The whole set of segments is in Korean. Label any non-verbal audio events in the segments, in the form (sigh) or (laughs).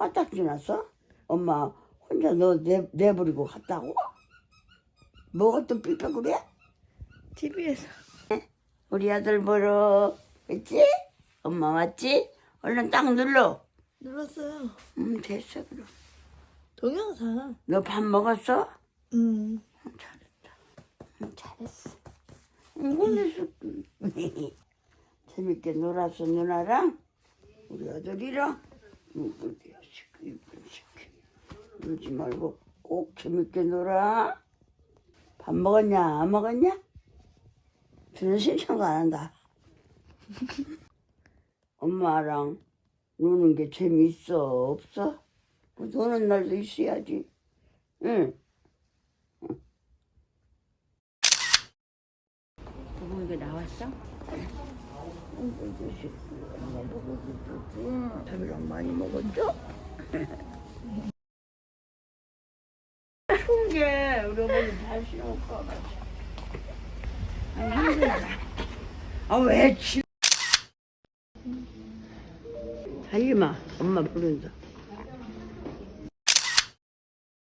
화딱 지 났어? 엄마 혼자 너 내, 내버리고 갔다고? 뭐가 또 삐삐 그래? TV에서. 우리 아들 보러 그치? 엄마 왔지? 얼른 딱 눌러 눌렀어요. 음 됐어 그럼 동영상. 너 밥 먹었어? 음. 음, 잘했다 음, 잘했어 이걸로 (laughs) 재밌게 놀았어 누나랑 우리 아들이랑 이쁜 자식 이쁜 새끼 울지 말고 꼭 재밌게 놀아. 밥 먹었냐 안 먹었냐? 저는 신청도 안 한다. (laughs) 엄마랑 노는 게 재미있어? 없어? 그 노는 날도 있어야지. 응. 그거 이게 나왔어? 밥이랑 많이 먹었죠? 추운 게 우리 어머니 발 신을까 봐. 아, 힘들다. 아, 왜 치? 달리 마. 엄마 부른다.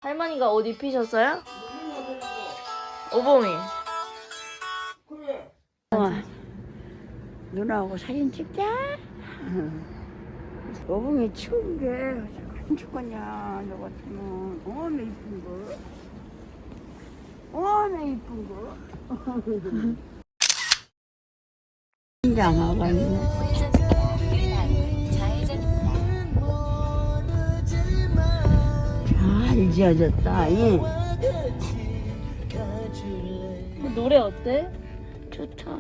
할머니가 옷 입히셨어요? 오봉이. 그래. 어, 누나하고 사진 찍자. 어붕이 추운 게 안 죽겠냐, 너 같으면. 어메 이쁜 거. 어메 이쁜 거. 긴장하고 있네. 잘 지어졌다, 이. 노래 어때? 좋다.